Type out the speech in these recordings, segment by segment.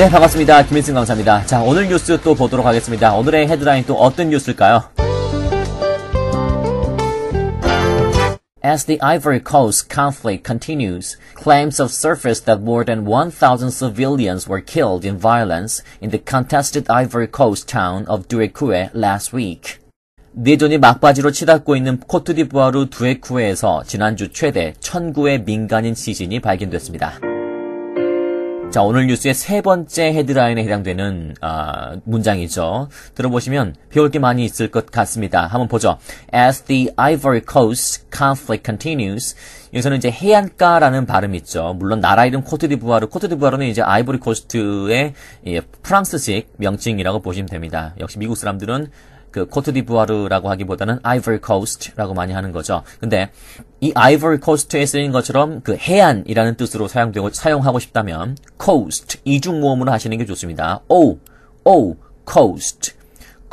네, 반갑습니다. 김일승 강사입니다. 자, 오늘 뉴스 또 보도록 하겠습니다. 오늘의 헤드라인 또 어떤 뉴스일까요? As the Ivory Coast conflict continues, claims have surfaced that more than 1,000 civilians were killed in violence in the contested Ivory Coast town of Duekue last week. 내전이 막바지로 치닫고 있는 코트디부아르 두에쿠에에서 지난주 최대 1,009의 민간인 시신이 발견됐습니다. 자, 오늘 뉴스의 세 번째 헤드라인에 해당되는 아, 문장이죠. 들어보시면 배울 게 많이 있을 것 같습니다. 한번 보죠. As the Ivory Coast conflict continues, 여기서는 이제 해안가라는 발음이 있죠. 물론 나라 이름 코트디부아르, 코트디부아르는 이제 아이보리 코스트의 예, 프랑스식 명칭이라고 보시면 됩니다. 역시 미국 사람들은 그 코트디부아르라고 하기보다는 아이버리 코스트라고 많이 하는 거죠. 근데 이 아이버리 코스트에 쓰인 것처럼 그 해안이라는 뜻으로 사용되고 사용하고 싶다면 coast 이중 모음으로 하시는 게 좋습니다. o o coast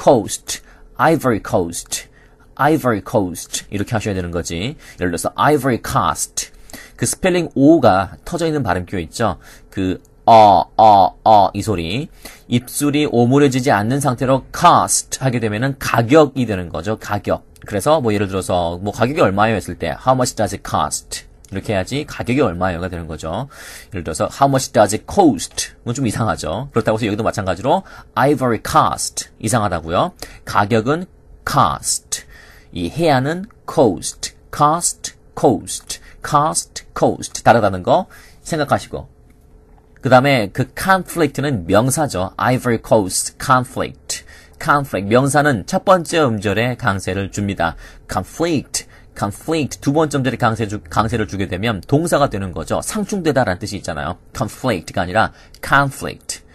coast ivory coast ivory coast 이렇게 하셔야 되는 거지. 예를 들어서 ivory coast 그 스펠링 o가 터져 있는 발음표 있죠. 그 어, 어, 어, 이 소리. 입술이 오므려지지 않는 상태로 cost 하게 되면은 가격이 되는 거죠. 가격. 그래서 뭐 예를 들어서 뭐 가격이 얼마예요 했을 때 how much does it cost? 이렇게 해야지 가격이 얼마예요가 되는 거죠. 예를 들어서 how much does it cost? 이건 좀 이상하죠. 그렇다고 해서 여기도 마찬가지로 ivory cost 이상하다고요. 가격은 cost. 이 해안은 coast. cost, coast. cost, coast. 다르다는 거 생각하시고 그 다음에 그 conflict는 명사죠. Ivory Coast conflict. conflict. 명사는 첫 번째 음절에 강세를 줍니다. conflict. conflict. 두 번째 음절에 강세 주, 강세를 주게 되면 동사가 되는 거죠. 상충되다라는 뜻이 있잖아요. conflict가 아니라 conflict.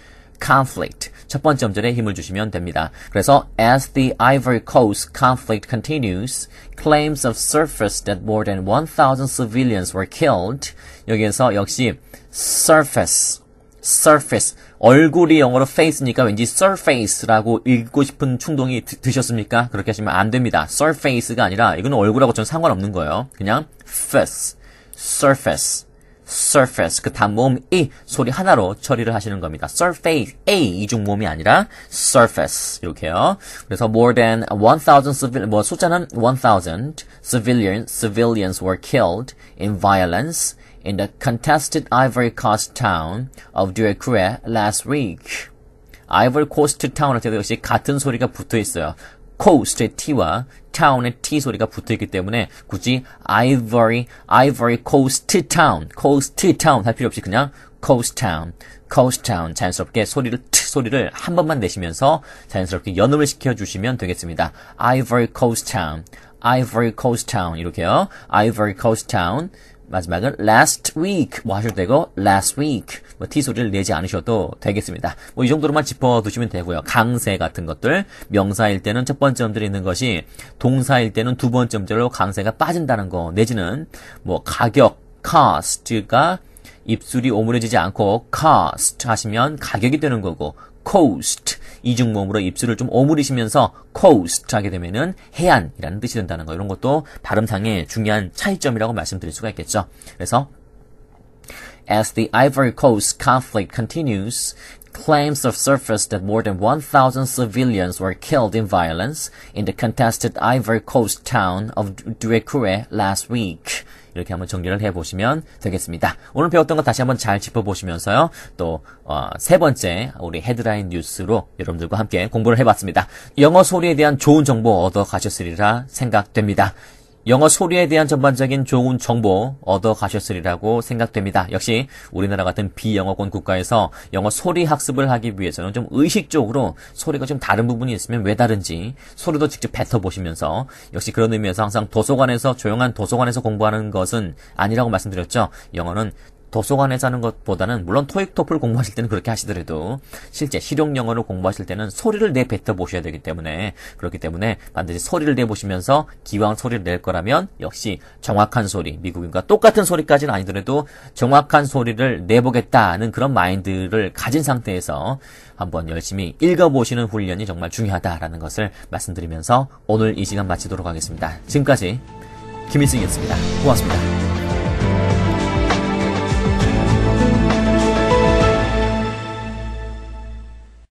Conflict. 첫 번째 음절에 힘을 주시면 됩니다. 그래서 as the Ivory Coast conflict continues, claims have surfaced that more than 1,000 civilians were killed. 여기에서 역시 surface, surface. 얼굴이 영어로 face니까 왠지 surface라고 읽고 싶은 충동이 드, 드셨습니까? 그렇게 하시면 안 됩니다. surface가 아니라 이거는 얼굴하고 전 상관없는 거예요. 그냥 face, surface. surface 그 단모음 이 소리 하나로 처리를 하시는 겁니다. surface a 이중 모음이 아니라 surface 이렇게요. 그래서 more than 1,000 civil 뭐 숫자는 1,000 civilians civilians were killed in violence in the contested Ivory Coast town of Duécoué last week. 아이보리 코스트 타운할 때도 역시 같은 소리가 붙어 있어요. Coast의 t와 town의 t 소리가 붙어 있기 때문에 굳이 ivory, ivory coast town, coast town 할 필요 없이 그냥 coast town, coast town 자연스럽게 소리를 t 소리를 한 번만 내시면서 자연스럽게 연음을 시켜 주시면 되겠습니다. ivory coast town, ivory coast town 이렇게요. ivory coast town 마지막은 last week 뭐 하셔도 되고 last week 뭐 T 소리를 내지 않으셔도 되겠습니다. 뭐 이 정도로만 짚어두시면 되고요. 강세 같은 것들 명사일 때는 첫 번째 음절이 있는 것이 동사일 때는 두 번째 음절로 강세가 빠진다는 거 내지는 뭐 가격 cost가 입술이 오므려지지 않고 cost 하시면 가격이 되는 거고 coast 이중모음으로 입술을 좀 오므리시면서 coast 하게 되면은 해안이라는 뜻이 된다는 거 이런 것도 발음상의 중요한 차이점이라고 말씀드릴 수가 있겠죠. 그래서 As the Ivory Coast conflict continues, claims have surfaced that more than 1,000 civilians were killed in violence in the contested Ivory Coast town of Duécoué last week. 이렇게 한번 정리를 해보시면 되겠습니다. 오늘 배웠던 거 다시 한번 잘 짚어보시면서요. 또, 어, 세 번째 우리 헤드라인 뉴스로 여러분들과 함께 공부를 해봤습니다. 영어 소리에 대한 좋은 정보 얻어 가셨으리라 생각됩니다. 영어 소리에 대한 전반적인 좋은 정보 얻어 가셨으리라고 생각됩니다. 역시 우리나라 같은 비영어권 국가에서 영어 소리 학습을 하기 위해서는 좀 의식적으로 소리가 좀 다른 부분이 있으면 왜 다른지 소리도 직접 뱉어보시면서 역시 그런 의미에서 항상 도서관에서 조용한 도서관에서 공부하는 것은 아니라고 말씀드렸죠. 영어는 도서관에서 하는 것보다는 물론 토익 토플 공부하실 때는 그렇게 하시더라도 실제 실용 영어를 공부하실 때는 소리를 내 뱉어 보셔야 되기 때문에 그렇기 때문에 반드시 소리를 내 보시면서 기왕 소리를 낼 거라면 역시 정확한 소리 미국인과 똑같은 소리까지는 아니더라도 정확한 소리를 내보겠다는 그런 마인드를 가진 상태에서 한번 열심히 읽어보시는 훈련이 정말 중요하다라는 것을 말씀드리면서 오늘 이 시간 마치도록 하겠습니다. 지금까지 김일승이었습니다. 고맙습니다.